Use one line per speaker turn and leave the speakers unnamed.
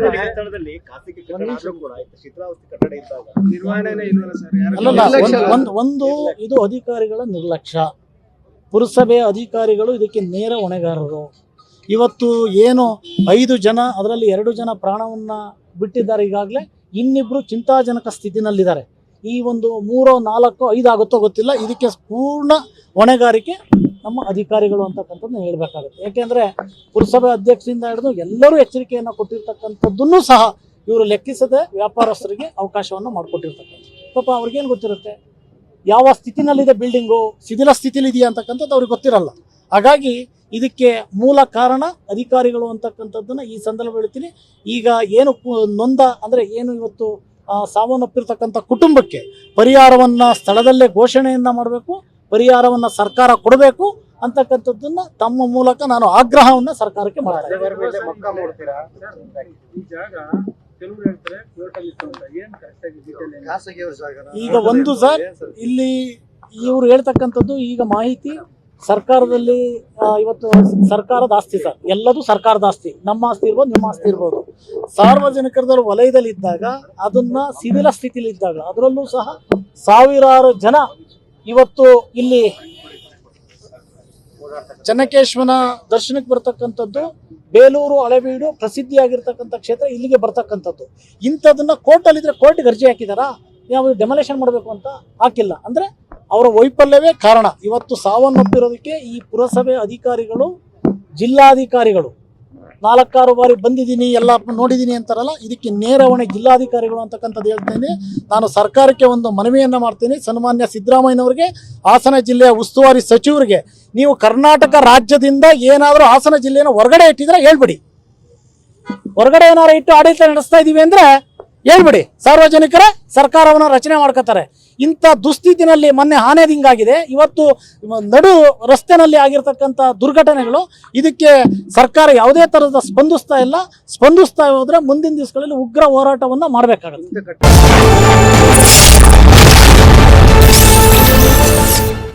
ಸಾರ್ವಜನಿಕ ಸ್ಥಳದಲ್ಲಿ ಖಾಸಗಿ ಕಟ್ಟಡ ಕೂಡ ಇಂಥ ಶಿಥಿಲಾವಸ್ಥೆ ಕಟ್ಟಡ ಇದ್ದಾಗ
ನಿರ್ವಹಣೆನೇ ಇಲ್ವಲ್ಲ ಸರ್? ಯಾರು
ಅಲ್ಲಲ್ಲ ಒಂದ್- ಇದು ಅಧಿಕಾರಿಗಳ ನಿರ್ಲಕ್ಷ್ಯ. ಪುರಸಭೆಯ ಅಧಿಕಾರಿಗಳು ಇದಕ್ಕೆ ನೇರ ಹೊಣೆಗಾರರು. ಇವತ್ತು ಏನು ಐದು ಜನ ಅದರಲ್ಲಿ ಎರಡು ಜನ ಪ್ರಾಣವನ್ನ ಬಿಟ್ಟಿದ್ದಾರೆ ಈಗಾಗಲೇ. ಇನ್ನಿಬ್ರು ಚಿಂತಾಜನಕ ಸ್ಥಿತಿನಲ್ಲಿದ್ದಾರೆ. ಈ ಒಂದು ಮೂರೋ ನಾಲ್ಕು ಐದು ಆಗುತ್ತೋ ಗೊತ್ತಿಲ್ಲ. ಇದಕ್ಕೆ ಪೂರ್ಣ ಹೊಣೆಗಾರಿಕೆ ನಮ್ಮ ಅಧಿಕಾರಿಗಳು ಅಂತಕ್ಕಂಥದ್ದನ್ನ ಹೇಳಬೇಕಾಗುತ್ತೆ. ಯಾಕೆಂದ್ರೆ ಪುರಸಭೆ ಅಧ್ಯಕ್ಷರಿಂದ ಹಿಡಿದು ಎಲ್ಲರೂ ಎಚ್ಚರಿಕೆಯನ್ನು ಕೊಟ್ಟಿರ್ತಕ್ಕಂಥದ್ದನ್ನು ಸಹ ಇವರು ಲೆಕ್ಕಿಸದೆ ವ್ಯಾಪಾರಸ್ಥರಿಗೆ ಅವಕಾಶವನ್ನು ಮಾಡಿಕೊಟ್ಟಿರ್ತಕ್ಕಂಥ ಪಾಪ ಅವ್ರಿಗೇನು ಗೊತ್ತಿರುತ್ತೆ? ಯಾವ ಸ್ಥಿತಿನಲ್ಲಿದೆ ಬಿಲ್ಡಿಂಗು ಶಿಥಿಲ ಸ್ಥಿತಿಲಿ ಇದೆಯಾ ಅಂತಕ್ಕಂಥದ್ದು ಅವ್ರಿಗೆ ಗೊತ್ತಿರಲ್ಲ. ಹಾಗಾಗಿ ಇದಕ್ಕೆ ಮೂಲ ಕಾರಣ ಅಧಿಕಾರಿಗಳು ಅಂತಕ್ಕಂಥದ್ದನ್ನು ಈ ಸಂದರ್ಭ ಹೇಳ್ತೀನಿ. ಈಗ ಏನು ನೊಂದ ಅಂದರೆ ಏನು ಇವತ್ತು ಸಾವನ್ನಪ್ಪಿರ್ತಕ್ಕಂಥ ಕುಟುಂಬಕ್ಕೆ ಪರಿಹಾರವನ್ನು ಸ್ಥಳದಲ್ಲೇ ಘೋಷಣೆಯನ್ನು ಮಾಡಬೇಕು. ಪರಿಹಾರವನ್ನ ಸರ್ಕಾರ ಕೊಡಬೇಕು ಅಂತಕ್ಕಂಥದ್ದನ್ನ ತಮ್ಮ ಮೂಲಕ ನಾನು ಆಗ್ರಹವನ್ನ ಸರ್ಕಾರಕ್ಕೆ
ಮಾಡ್ತೇನೆ.
ಈಗ ಒಂದು ಸರ್ ಇಲ್ಲಿ ಇವರು ಹೇಳ್ತಕ್ಕಂಥದ್ದು ಈಗ ಮಾಹಿತಿ ಸರ್ಕಾರದಲ್ಲಿ ಇವತ್ತು ಸರ್ಕಾರದ ಆಸ್ತಿ ಸರ್. ಎಲ್ಲದೂ ಸರ್ಕಾರದ ಆಸ್ತಿ. ನಮ್ಮ ಆಸ್ತಿ ಇರ್ಬೋದು ನಿಮ್ಮ ಆಸ್ತಿ ಇರ್ಬೋದು. ಸಾರ್ವಜನಿಕರ ವಲಯದಲ್ಲಿ ಇದ್ದಾಗ ಅದನ್ನ ಸಿವಿಲ್ ಸ್ಥಿತಿಲಿ ಇದ್ದಾಗ ಅದರಲ್ಲೂ ಸಹ ಸಾವಿರಾರು ಜನ ಇವತ್ತು ಇಲ್ಲಿ ಚೆನ್ನಕೇಶ್ವನ ದರ್ಶನಕ್ಕೆ ಬರ್ತಕ್ಕಂಥದ್ದು ಬೇಲೂರು ಹಳೆಬೀಡು ಪ್ರಸಿದ್ಧಿಯಾಗಿರ್ತಕ್ಕಂಥ ಕ್ಷೇತ್ರ ಇಲ್ಲಿಗೆ ಬರ್ತಕ್ಕಂಥದ್ದು. ಇಂಥದನ್ನ ಕೋರ್ಟಲ್ಲಿ ಇದ್ರೆ ಕೋರ್ಟ್ಗೆ ಅರ್ಜಿ ಹಾಕಿದಾರಾ ಯಾವ ಡೆಮೊಲೇಷನ್ ಮಾಡಬೇಕು ಅಂತ ಹಾಕಿಲ್ಲ. ಅಂದ್ರೆ ಅವರ ವೈಫಲ್ಯವೇ ಕಾರಣ. ಇವತ್ತು ಸಾವನ್ನಪ್ಪಿರೋದಕ್ಕೆ ಈ ಪುರಸಭೆ ಅಧಿಕಾರಿಗಳು, ಜಿಲ್ಲಾಧಿಕಾರಿಗಳು ನಾಲ್ಕಾರು ಬಾರಿ ಬಂದಿದ್ದೀನಿ ಎಲ್ಲ ನೋಡಿದ್ದೀನಿ ಅಂತಾರಲ್ಲ, ಇದಕ್ಕೆ ನೇರ ಹೊಣೆ ಜಿಲ್ಲಾಧಿಕಾರಿಗಳು ಅಂತಕ್ಕಂಥದ್ದು ಹೇಳ್ತೇನೆ ನಾನು ಸರ್ಕಾರಕ್ಕೆ ಒಂದು ಮನವಿಯನ್ನ ಮಾಡ್ತೀನಿ. ಸನ್ಮಾನ್ಯ ಸಿದ್ದರಾಮಯ್ಯನವರಿಗೆ, ಹಾಸನ ಜಿಲ್ಲೆಯ ಉಸ್ತುವಾರಿ ಸಚಿವರಿಗೆ, ನೀವು ಕರ್ನಾಟಕ ರಾಜ್ಯದಿಂದ ಏನಾದರೂ ಹಾಸನ ಜಿಲ್ಲೆಯನ್ನು ಹೊರಗಡೆ ಇಟ್ಟಿದ್ರೆ ಹೇಳ್ಬಿಡಿ. ಹೊರಗಡೆ ಏನಾರು ಇಟ್ಟು ಆಡಳಿತ ನಡೆಸ್ತಾ ಇದೀವಿ ಅಂದ್ರೆ ಹೇಳ್ಬಿಡಿ, ಸಾರ್ವಜನಿಕರ ಸರ್ಕಾರವನ್ನ ರಚನೆ ಮಾಡ್ಕೋತಾರೆ. ಇಂಥ ದುಸ್ಥಿತಿನಲ್ಲಿ ಮೊನ್ನೆ ಹಾನೇದ್ ಹಿಂಗಾಗಿದೆ ಇವತ್ತು ನಡು ರಸ್ತೆನಲ್ಲಿ ಆಗಿರ್ತಕ್ಕಂಥ ದುರ್ಘಟನೆಗಳು, ಇದಕ್ಕೆ ಸರ್ಕಾರ ಯಾವುದೇ ಥರದ ಸ್ಪಂದಿಸ್ತಾ ಇಲ್ಲ. ಸ್ಪಂದಿಸ್ತಾ ಹೋದ್ರೆ ಮುಂದಿನ ದಿವಸಗಳಲ್ಲಿ ಉಗ್ರ ಹೋರಾಟವನ್ನ ಮಾಡಬೇಕಾಗುತ್ತೆ.